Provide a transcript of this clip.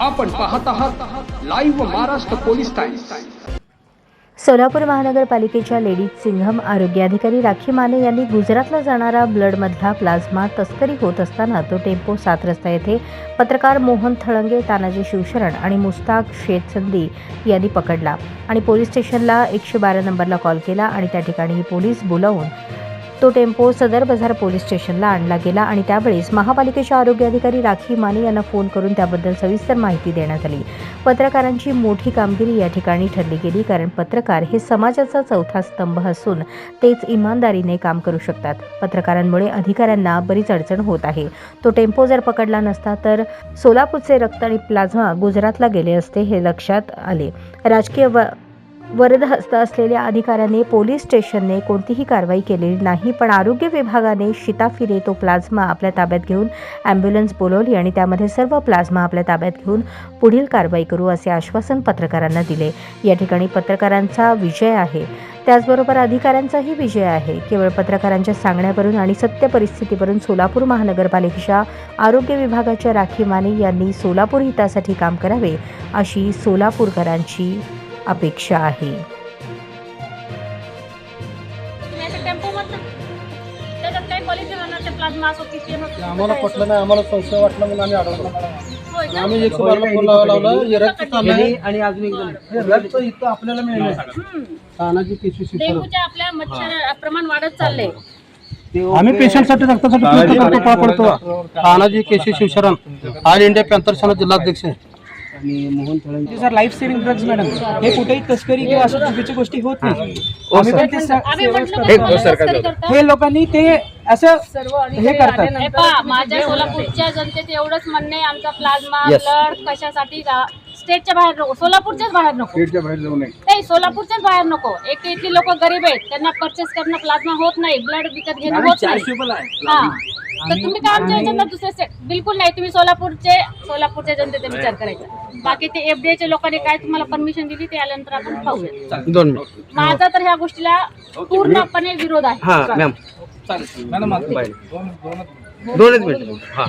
आपण पाहत आहात live Maharashtra police times Solapur महानगरपालिकेच्या लेडीज सिंघम आरोग्य अधिकारी राखी माने यांनी गुजरातला जाणारा ब्लडमधला प्लाझ्मा तस्करी होत असताना तो टेम्पो सात रस्ता येथे पत्रकार मोहन थळंगे तानाजी शिवशरण आणि मुस्ताक शेतसंदी यांनी पकडला आणि पोलीस स्टेशनला एकशे बारा नंबरला कॉल केला आणि त्या ठिकाणी पोलीस बोलावून तो टेम्पो सदर बाजार पोलीस स्टेशनला आणला गेला आणि त्यावेळेस महापालिकेचे आरोग्य अधिकारी राखी माने यांना फोन करून त्याबद्दल सविस्तर माहिती देण्यात आली. पत्रकारांची मोठी कामगिरी या ठिकाणी ठरली गेली कारण पत्रकार हे समाजाचा चौथा स्तंभ असून तेच इमानदारीने काम करू शकतात. पत्रकारांमुळे अधिकाऱ्यांना बरीच अडचण होत आहे. तो टेम्पो जर पकडला नसता तर सोलापूरचे रक्त आणि प्लाझ्मा गुजरातला गेले असते हे लक्षात आले. राजकीय व वरदहस्त असलेल्या अधिकाऱ्याने पोलीस स्टेशनने कोणतीही कारवाई केलेली नाही पण आरोग्य विभागाने शिताफिरे तो प्लाझ्मा आपल्या ताब्यात घेऊन ॲम्ब्युलन्स बोलवली आणि त्यामध्ये सर्व प्लाझ्मा आपल्या ताब्यात घेऊन पुढील कारवाई करू असे आश्वासन पत्रकारांना दिले. या ठिकाणी पत्रकारांचा विजय आहे. त्याचबरोबर अधिकाऱ्यांचाही विजय आहे. केवळ पत्रकारांच्या सांगण्यावरून आणि सत्य परिस्थितीवरून सोलापूर महानगरपालिकेच्या आरोग्य विभागाच्या राखी माने यांनी सोलापूर हितासाठी काम करावे अशी सोलापूरकरांची अपेक्षा आहे. आम्हाला पटलं नाही आम्हाला संशय वाटला म्हणून आम्ही अडवलं? आम्ही फोन लावा लावला हे रक्त चाललंय आणि अजून एक जण. हे रक्त इथं आपल्याला मिळणार हम्म. तानाजी पिशवी शिकवलं डेंग्यूच्या आपल्या मच्छर प्रमाण वाढत चाललंय. आम्ही पेशंटसाठी रक्तासाठी प्रयत्न करतो पाय पडतो. Tanaji Keshi Shivsharan all India panther Sena जिल्हाध्यक्ष आहे. आणि Mohan Thalange sir life saving drugs madam हे कुठेही तस्करी किंवा अशा चुकीची गोष्टी होत नाही. आम्ही पण ते स- आम्ही म्हटलं हे- करता? हे लोकांनी ते असं हे करतात. हे पहा माझ्या सोलापूरच्या जनतेचं एवढंच म्हणणं आहे आमचा प्लाझ्मा ब्लड कशासाठी रा- स्टेटच्या बाहेर नको सोलापूरच्याच बाहेर नको. नाही सोलापूरच्याच बाहेर नको. एक तर इथली लोक गरीब आहेत त्यांना परचेस करणं प्लाझ्मा होत नाही ब्लड विकत घेणं होत नाही. हा. तर तुम्ही काय आमच्या याच्यात दुसरे बिलकुल नाही तुम्ही सोलापूरचे सोलापूरच्या जनतेचा विचार करायचा. बाकी ते एफडीए च्या लोकांनी काय तुम्हाला परमिशन दिली ते आल्यानंतर आपण पाहूया. दोन मिनिट. माझा तर ह्या गोष्टीला पूर्णपणे विरोध आहे. हा मॅम. दोनच मिनिट. हा.